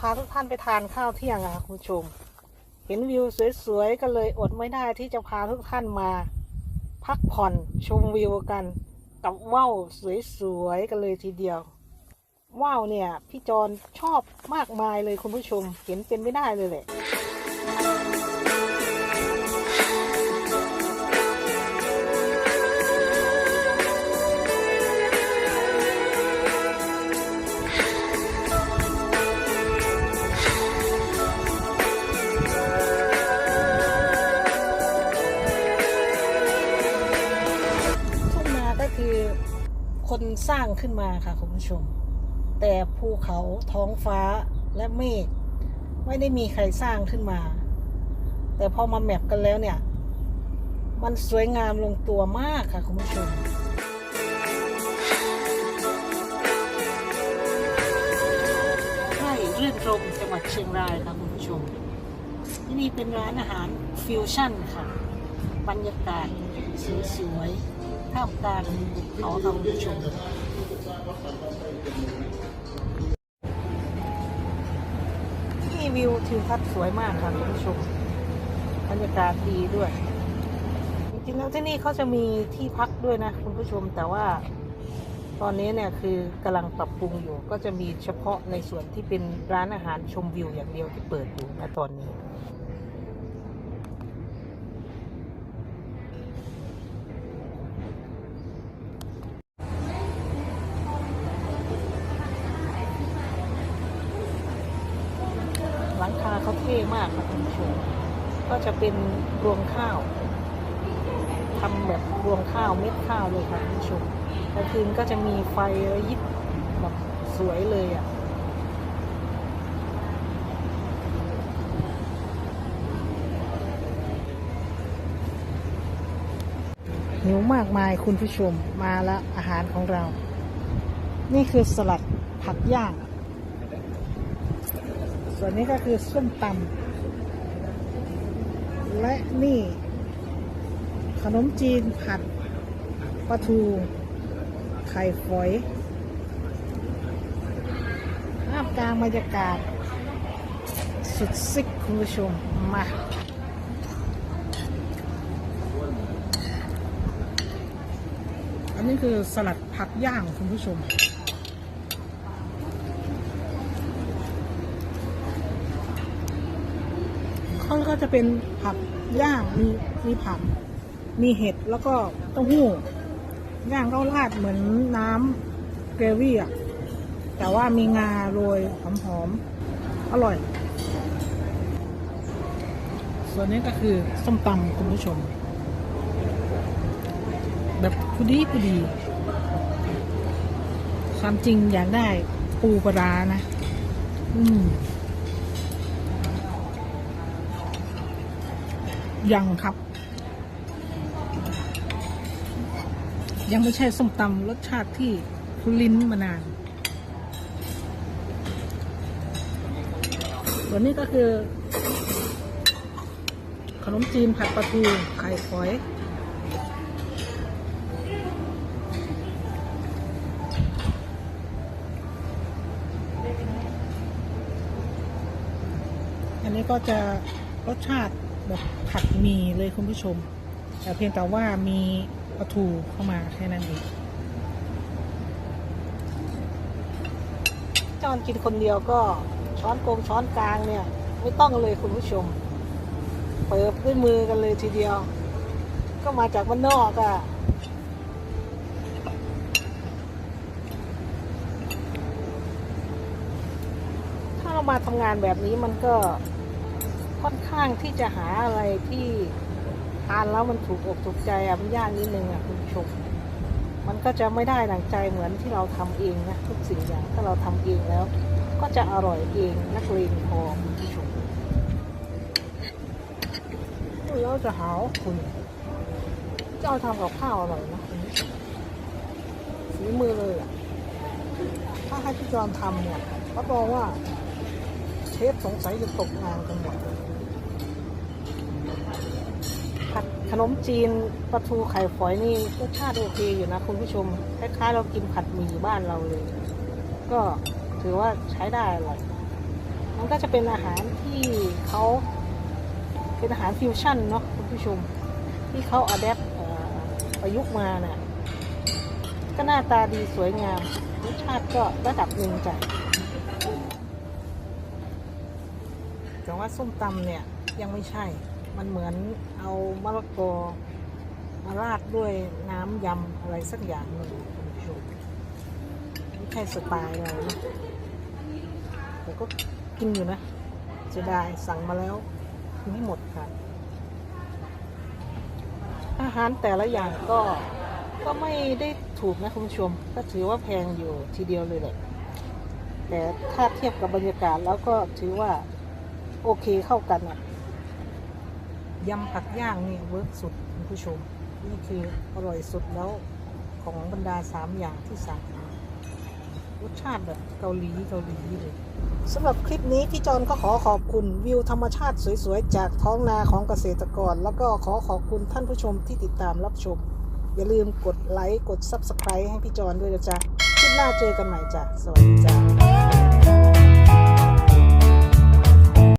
พาทุกท่านไปทานข้าวเที่ยงอะคุณผู้ชม เห็นวิวสวยๆก็เลยอดไม่ได้ที่จะพาทุกท่านมา พักผ่อนชมวิวกัน กับว่าวสวยๆกันเลยทีเดียวว่าวเนี่ย พี่จอนชอบมากมายเลยคุณผู้ชม เห็นเป็นไม่ได้เลยแหละ คนสร้างขึ้นมาค่ะคุณผู้ชม แต่ภูเขาท้องฟ้าและเมฆไม่ได้มีใครสร้างขึ้นมา แต่พอมาแมปกันแล้วเนี่ย มันสวยงามลงตัวมากค่ะคุณผู้ชมใช่รื่นรมจังหวัดเชียงรายค่ะคุณผู้ชม ที่นี่เป็นร้านอาหารฟิวชั่นค่ะ บรรยากาศสวยๆ ท่ามกลางเขาค่ะคุณผู้ชมนี่วิวทิวทัศน์สวยมากค่ะคุณผู้ชมบรรยากาศดีด้วย จริงๆแล้วที่นี่เขาจะมีที่พักด้วยนะคุณผู้ชมแต่ว่าตอนนี้เนี่ยคือกำลังปรับปรุงอยู่ ก็จะมีเฉพาะในส่วนที่เป็นร้านอาหารชมวิวอย่างเดียวที่เปิดอยู่ณตอนนี้ เขาเท่มากค่ะคุณผู้ชมก็จะเป็นรวงข้าวทำแบบรวงข้าวเม็ดข้าวเลยค่ะคุณผู้ชมกลางคืนก็จะมีไฟยิบแบบสวยเลยอะหิวมากมายคุณผู้ชมมาแล้วอาหารของเรา นี่คือสลัดผักย่าง ส่วนนี้ก็คือส้มตำและนี่ ขนมจีนผัดปลาทู ไข่ฝอยท่ามกลางบรรยากาศ สุดซิกคุณผู้ชม มาอันนี้คือสลัดผักย่างคุณผู้ชม เขาก็จะเป็นผักย่างมีมีผัก มีเห็ดแล้วก็เต้าหู้ย่างก็ราดเหมือนน้ำเกรวี่อะแต่ว่ามีงาโรยหอมๆอร่อย ส่วนนี้ก็คือส้มตำคุณผู้ชม แบบพอดีพอดี ความจริงอยากได้ปูปลาร้านะ อืม ยังครับ ยังไม่ใช่ส้มตำรสชาติที่คุลิ้นมานาน ส่วนนี้ก็คือ ขนมจีนผัดปลาทูไข่ฝอยอันนี้ก็จะรสชาติ แบบผัดมีเลยคุณผู้ชม แต่เพียงแต่ว่ามีปลาทูเข้ามาแค่นั้นเองจอนกินคนเดียวก็ช้อนโกงช้อนกลางเนี่ย ไม่ต้องเลยคุณผู้ชม เปิดด้วยมือกันเลยทีเดียว ก็มาจากบ้านนอกอะ่ะถ้าเรามาทำงานแบบนี้มันก็ ค่อนข้างที่จะหาอะไรที่ทานแล้วมันถูกอกถูกใจอะมันยากนิดนึงอะคุณผู้ชมมันก็จะไม่ได้ดังใจเหมือนที่เราทำเองนะทุกสิ่งอย่างถ้าเราทำเองแล้ว ก็จะอร่อยเองนักเลงพอคุณผู้ชมแล้วจะหาวคุณเจ้าทำกับข้าวอร่อยนะคุณฝีมือเลยอะถ้าให้พี่จอมทำเนี่ยรับรองว่า ฟสงสัยจะตกงานกันหมดผัดขนมจีนปลาทูไข่ฝอยนี่รสชาติโอเคอยู่นะคุณผู้ชม คล้ายๆ เรากินผัดหมี่บ้านเราเลย ก็ถือว่าใช้ได้อร่อยมันก็จะเป็นอาหารที่เขาเป็นอาหารฟิวชั่นเนาะคุณผู้ชม ที่เขาอัดแอปประยุกต์มาน่ะก็หน้าตาดีสวยงามรสชาติก็ระดับหนึ่งจ้ะ แต่ว่าส้มตำเนี่ยยังไม่ใช่ มันเหมือนเอามะละกอมาราดด้วยน้ำยำอะไรสักอย่างหนึ่งคุณผู้ชมไม่ใช่สไตล์เรานะแต่ก็กินอยู่นะเสียดายสั่งมาแล้วไม่หมดค่ะ อาหารแต่ละอย่างก็ก็ไม่ได้ถูกนะคุณผู้ชม ก็ถือว่าแพงอยู่ทีเดียวเลยแหละแต่ถ้าเทียบกับบรรยากาศแล้วก็ถือว่า โอเคเข้ากันอะยำผักย่างนี่เวิร์กสุดคุณผู้ชม นี่คืออร่อยสุดแล้วของบรรดาสามอย่างที่สั่งมารสชาติแบบเกาหลีเกาหลีเลยสำหรับคลิปนี้พี่จอนก็ขอขอบคุณวิวธรรมชาติสวยๆ จากท้องนาของเกษตรกร แล้วก็ขอขอบคุณท่านผู้ชมที่ติดตามรับชม อย่าลืมกดไลค์กด Subscribe ให้พี่จอนด้วยนะจ๊ะคลิปหน้าเจอกันใหม่จ้ะ สวัสดีจ้า